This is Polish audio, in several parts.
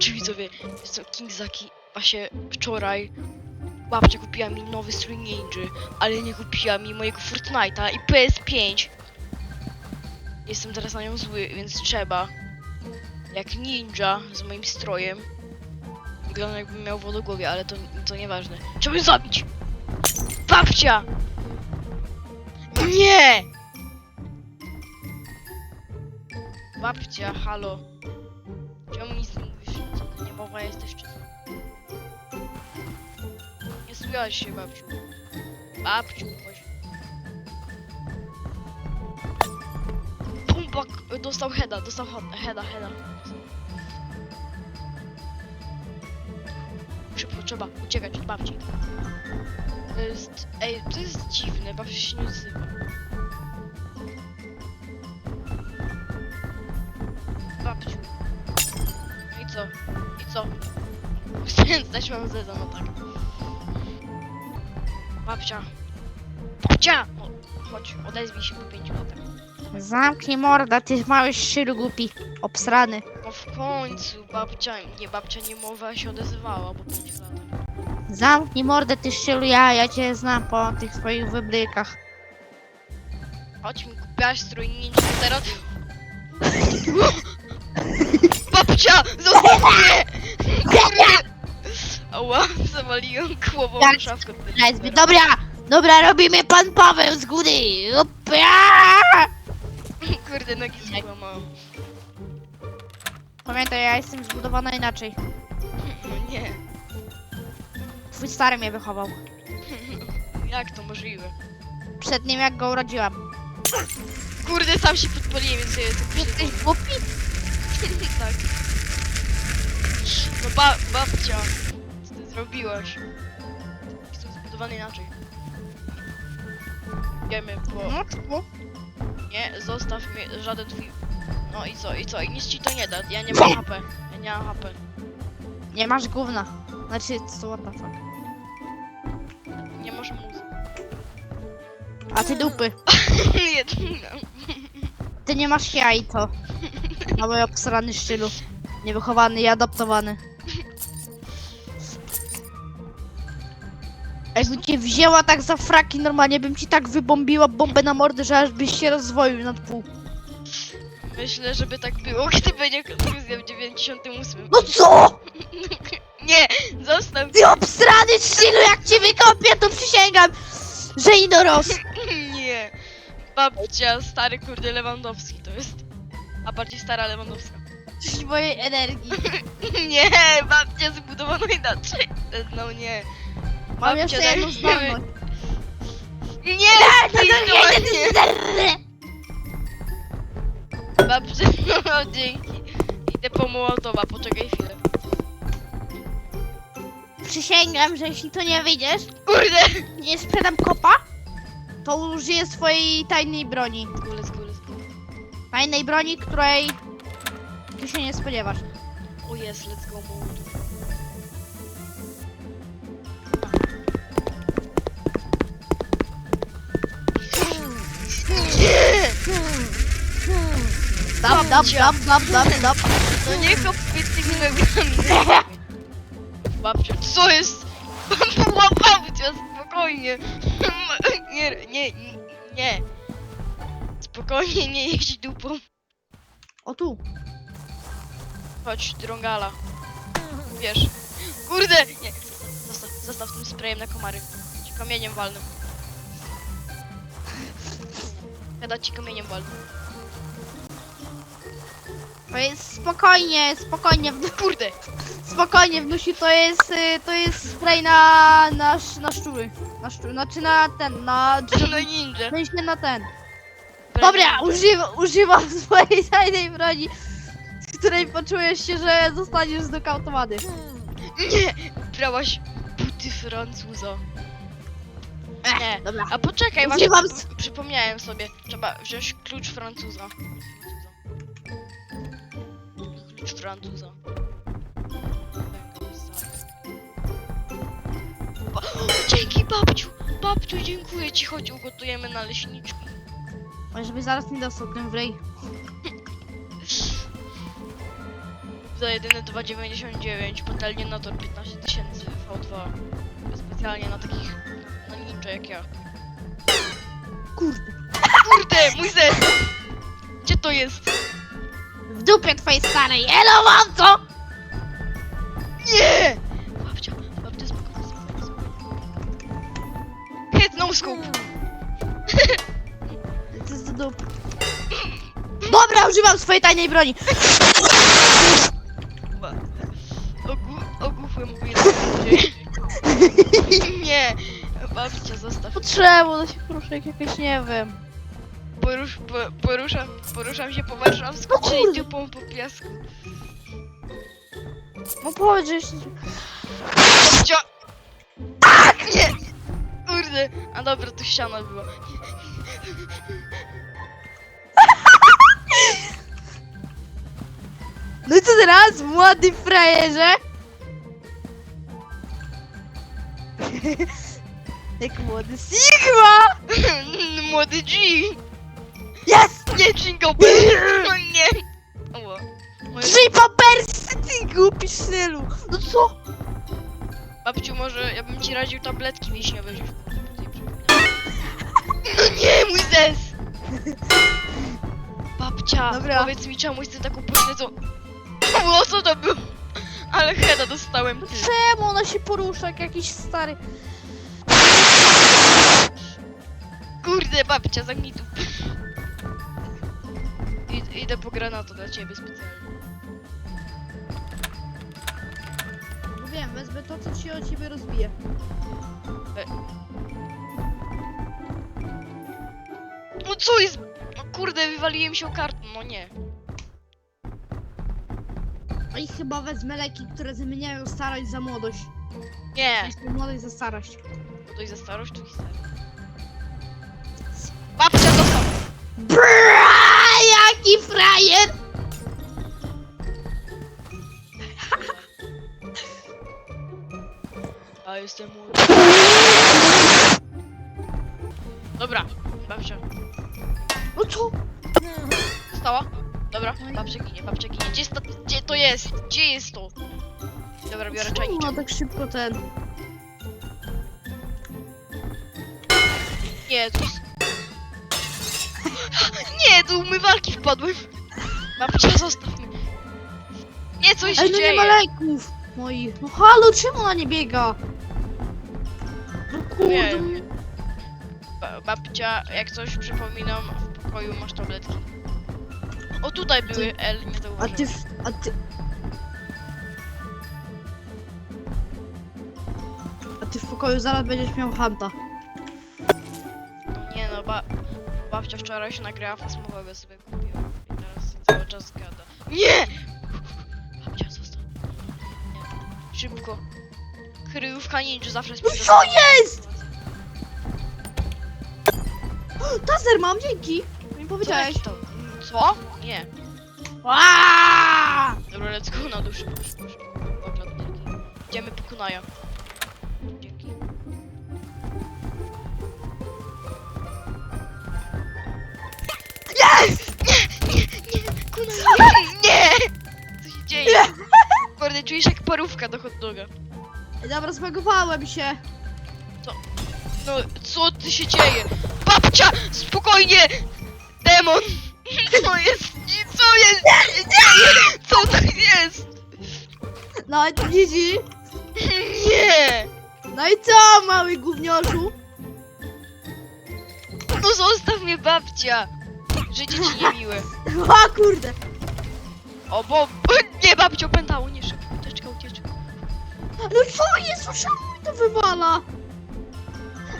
Czy widzowie, jestem King Zaki. Właśnie wczoraj babcia kupiła mi nowy strój ninja, ale nie kupiła mi mojego Fortnite'a i PS5. Jestem teraz na nią zły, więc trzeba. Jak ninja z moim strojem. Wygląda jakbym miał wodogłowie, ale to, to nieważne. Trzeba ją zabić! Babcia! Nie! Babcia, halo. Czemu nic niemowa jesteś czy co? Nie słychać się babciu. Babciu, chodź. Pumbak dostał heada, dostał heada, heada. Szybko, trzeba uciekać od babci. To jest, ej, to jest dziwne, babcia się nie odzywa. Babciu. No i co? Co? Zdać mam zeza, no tak. Babcia. Babcia! No, chodź, odezwij się po pięciu latach. Zamknij morda, ty mały szylu głupi. Obsrany. No w końcu, babcia, nie babcia nie mowa się odezwała po pięciu latach. Zamknij mordę, ty szylu, ja, ja cię znam po tych swoich wyblykach. Chodź mi kupiłaś strój ninja, teraz... Babcia! Zostaw mnie! Ała, zawaliłem głową Jak w szafkę. Lesby, dobra! Dobra, robimy pan Paweł z góry! Upia! Kurde, nogi złamałam. Pamiętaj, ja jestem zbudowana inaczej. No nie. Twój stary mnie wychował. Jak to możliwe? Przed nim jak go urodziłam. Kurde, sam się podpaliłem, więc ja jestem Jesteś głupi? tak. No ba babcia, co ty zrobiłaś? Jestem zbudowany inaczej. Wiemy, bo No, co? nie, zostaw mnie, żaden twój... No i co, i co, i nic ci to nie da, ja nie mam HP, ja nie mam HP. Nie masz gówna. Znaczy, co, what the fuck. Nie masz muzy. A ty dupy. Jedyna. Ty nie masz jaj, to. Mały obsrany szczylu. Niewychowany i adoptowany. Jakbym cię wzięła tak za fraki, normalnie bym ci tak wybombiła bombę na mordę, że aż byś się rozwoił na pół. Myślę, żeby tak było, gdy będzie konkluzja w 98. No co? Nie, zostaw Ty obsrany szczylu, jak cię wykąpię, to przysięgam, że i doros. Nie. Babcia, stary kurde Lewandowski to jest. A bardziej stara Lewandowska. Czuć mojej energii. Nie, babcia zbudowano inaczej. No nie. Mam Babcia, jeszcze jedną zdolność. Nie, nie, Babcia, no dzięki. Idę po Mołotowa, poczekaj chwilę. Przysięgam, że jeśli to nie wyjdziesz, Kurde! nie sprzedam kopa, to użyję swojej tajnej broni. Skule, skule, skule. Tajnej broni, której ty się nie spodziewasz. O jest, let's go. Nie! Dab, dab, dab, dab, dab, dab. No nie kopy tymi nogami. Babcia, co jest? Babcia, spokojnie. Nie, nie, nie. Spokojnie, nie jeźdź dupą. O tu. Chodź, drągala. Wiesz. Kurde! Nie, zostaw, zostaw tym sprayem na komary. Ci kamieniem walnym. Kada ci kamieniem walnym. To jest spokojnie, spokojnie, wnu- Kurde! spokojnie wnusi, to jest, y, to jest spray na, na, sz- na szczury. Na szczury, znaczy na ten, na No drzewo. ninja. Sensie na ten. Dobra, używa, używam swojej tajnej broni, której poczujesz się, że zostaniesz znokautowany. Nie! Brałaś buty Francuza. Nie. Dobra. A poczekaj, właśnie Używam przypomniałem sobie. Trzeba wziąć klucz Francuza. Klucz Francuza. Ba- Dzięki babciu! Babciu, dziękuję ci, chodź ugotujemy naleśniczki. Oj, żeby zaraz nie dostał tym w ryj. Za jedyne 2,99, patelnie na tor 15 tysięcy V2. Specjalnie na takich, na, ninja jak ja. Kurde. Kurde, mój zet! Gdzie to jest? W dupie twojej starej, elo mam co? Nie! Babcia, babcia, spokojnie, spokojnie, spokojnie. Hit no scope! Co jest to dup? Dobra, używam swojej tajnej broni. Zostaw. Potrzeba, no się poruszę jak jakoś nie wiem. Porusz, po, poruszam, poruszam się po warszawsku, O czyli dupą po piasku. No powiedz, że jeszcze... Babcia! Tak! Nie! Kurde! A dobra, to ściana była. No i co teraz, młody frajerze? Jak młody Sigma! Młody G! Jest! Nie, Jingle Bell! No nie! Oło. Moje... Trzy papersy, ty głupi! No co? Babciu, może ja bym ci radził tabletki wiśniowe wziąć. No nie, mój zes! Babcia, Dobra. powiedz mi czemuś ty taką pośledzą... O, co to było? Ale heada dostałem. Ty. czemu ona się porusza jak jakiś stary... Kurde, babcia, zamknij tu. Id- idę po granatę dla ciebie specjalnie. No wiem, wezmę to, co się o ciebie rozbije. No co jest? No kurde, wywaliłem się o kartę, no nie. A i chyba wezmę leki, które zamieniają starość za młodość. Nie. Właśnie młodość za starość. Bo to za starość, to i starość. Bra, jaki frajer! A jestem młody. Dobra, babcia. No co? Stała? Dobra, babcia ginie, babcia ginie. Gdzie, jest to, gdzie to jest? Gdzie jest to? Dobra, biorę czajniczek. ona tak szybko ten... Nie, tu jest... Nie, do umywalki wpadłem. Babcia, zostaw mnie. Nie, coś się Ale no nie dzieje. ma leków moich. No halo, czemu ona nie biega? No Nie kurde. wiem. Ba babcia, jak coś przypominam, w pokoju masz tabletki. O, tutaj były, L, nie A zauważyłem. ty, w- a ty... A ty w pokoju zaraz będziesz miał hanta. Babcia wczoraj się nagrała fasmowego sobie kupiła. I teraz cały czas gada. Nie! Babcia, zostaw. Nie. Szybko. Kryjówka ninja zawsze jest No co jest? Taser mam, dzięki. Mi Co? powiedziałeś. to? Co? Nie. Aaaa! Dobra, let's go na dzięki. Idziemy po kunaja. Kurde, czujesz jak parówka do hot doga. Dobra, zbagowałem się. No, co ty się dzieje? Babcia! Spokojnie! Demon! Co jest? Co jest? Co to jest? No i to GG. Nie! No i co, mały gówniorzu? No zostaw mnie babcia! Życie ci niemiłe. O kurde. O bo... Nie babcio pętało, nie szybko. Ucieczka, ucieczka. No co jest? Czemu mi to wywala?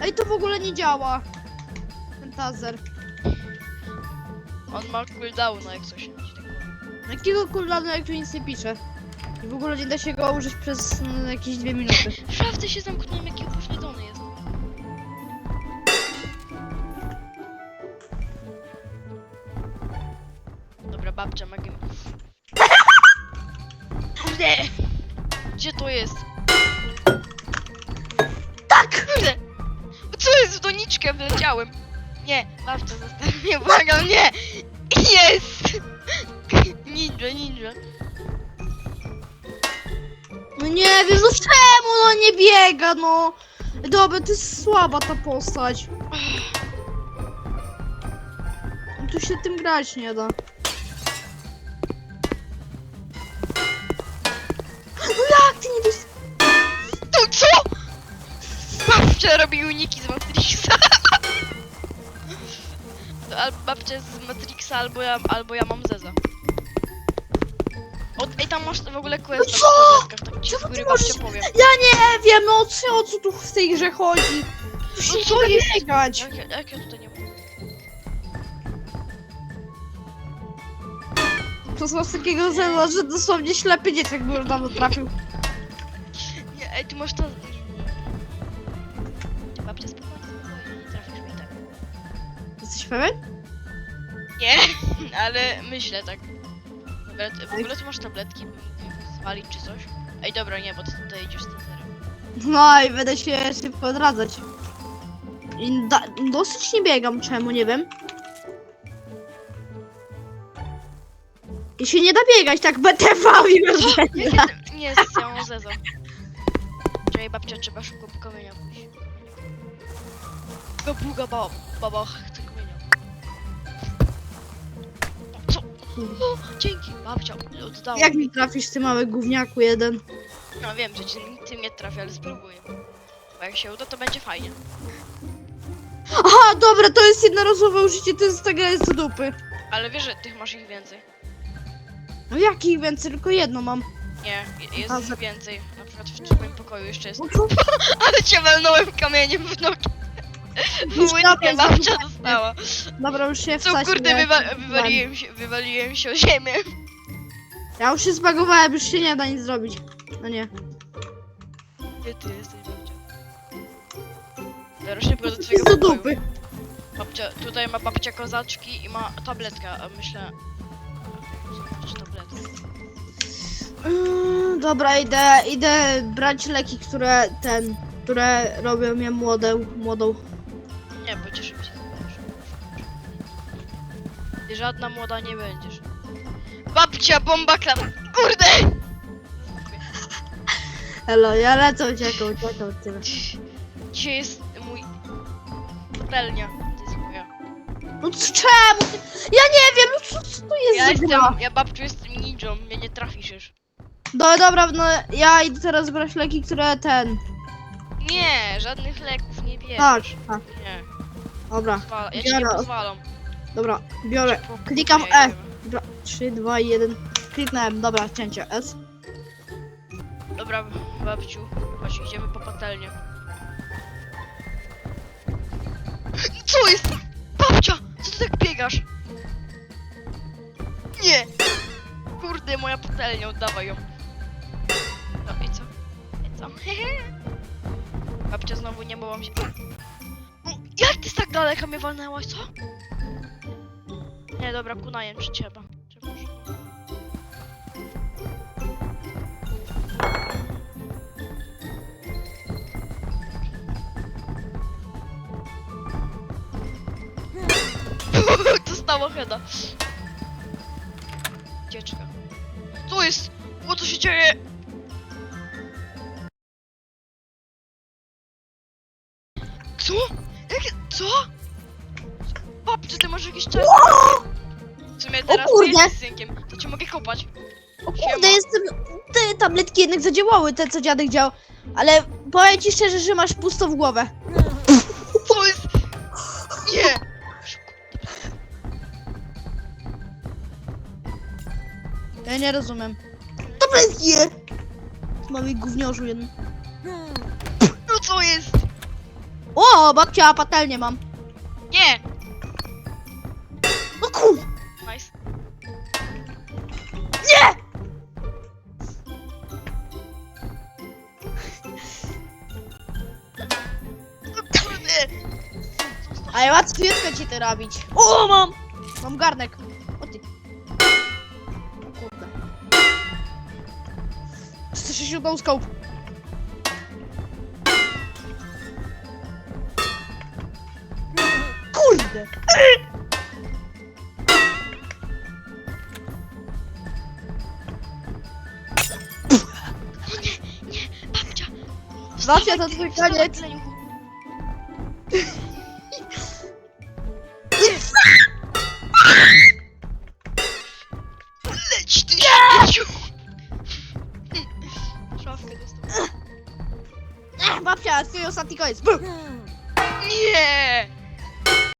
Ej, to w ogóle nie działa. Ten taser. On ma cooldowna jak coś. Jakiego cooldownu, jak tu nic nie pisze? I w ogóle nie da się go użyć przez mm, jakieś dwie minuty. W szafce się zamknąłem, jaki upośledzony jest. Dobra, babcia magiem. Kurde! Gdzie to jest? Tak! Kurde! Co jest? W doniczkę wleciałem. Nie, babcia zostaw mnie, błagam, nie! Jest! Ninja, ninja. nie wiem, no czemu no nie biega, no. Dobra, to jest słaba ta postać. No Tu się tym grać nie da. Babcia robi uniki z Matrixa. To albo babcia z Matrixa, albo ja, albo ja mam Zeza. O, ej, tam masz w ogóle quest No w co? tak ci Czemu z góry ty babcia powiem. Ja nie wiem, no o co, o co tu w tej grze chodzi? Tu się No co jest? biegać. Jak, ja- jak ja tutaj nie mam? To są takiego zero, że dosłownie ślepy dzieciak by już dawno trafił. Nie, ej, tu masz to... pewien? Nie, ale myślę tak. Dobra, ty- w ogóle tu masz tabletki, mógł zwalić czy coś? Ej, dobra, nie, bo ty tutaj idziesz z taserem. No i będę się szybko odradzać. I da, dosyć nie biegam, czemu, nie wiem. I się nie da biegać, tak BTV i Jakie ty... Nie, z mam zezą. Czekaj, babcia, trzeba szybko po kamienia pójść. Go buga baba, baba, O, dzięki, babcia, oddała. Jak mi trafisz, ty mały gówniaku jeden? No wiem, że ci, ty mnie trafi, ale spróbuję. Bo jak się uda, to będzie fajnie. Aha, dobra, to jest jednorazowe użycie, to jest taka jest do dupy. Ale wiesz, że tych masz ich więcej. No jakich więcej, tylko jedno mam. Nie, je- jest A, ich za- więcej. Na przykład w twoim pokoju jeszcze jest. No co? Ale cię walnąłem kamieniem w nogi. Łydkę babcia dostała. Dobra, już się Co kurde, nie- wywa wywaliłem się, wywaliłem się o ziemię. Ja już się zbagowałem, już się nie da nic zrobić. No nie. Gdzie ty jesteś, babcia? Dobra, szybko do Jest twojego do pokoju. dupy. Babcia, tutaj ma babcia kozaczki i ma tabletkę, a myślę... Zobaczyć tabletkę. Mm, dobra, idę, idę brać leki, które ten, które robią mnie młodą, młodą. Nie, bo cię szybciej. Ty żadna młoda nie będziesz. Babcia, bomba klam... Kurde! Elo, ja lecę uciekał, uciekał tyle. Dzisiaj jest mój... Patelnia. To jest moja. No c- czemu? ty- Ja nie wiem, no co, co to jest Ja za jestem... Ja babciu jestem ninją, mnie nie trafisz już. No dobra, no ja idę teraz brać leki, które ten. Nie, żadnych leków nie bierzesz. Tak, tak, Nie, dobra, pozwala, ja ci nie Biorę. dobra, biorę. Klikam E. Dobra, 3, 2, 1. Kliknąłem, dobra, cięcie S. Dobra, babciu, chodź, idziemy po patelnię. Co jest? Babcia, co ty tak biegasz? Nie! Kurde, moja patelnia, oddawaj ją. No i co? I co? Babcia znowu nie mogłam się... Jak ty tak daleka mnie walnęłaś, co? Nie, dobra, kunajem czy trzeba. Dostała heada. Ucieczka. Co jest? O co się dzieje? Jesteś synkiem, to cię mogę kopać. O kurde, jestem... Te tabletki jednak zadziałały, te co dziadek działał. Ale powiem ci szczerze, że masz pusto w głowę. Co jest? Nie! Ja nie rozumiem. Tabletki! Mamy gówniorzu jeden. No co jest? O, babcia, patelnię mam. Nie! No kur... Łatwiejsko ci to robić. O, mam! Mam garnek. O ty. O kurde. 160 scope. Kurde. Babcia, to twój koniec. Dostał. Ech,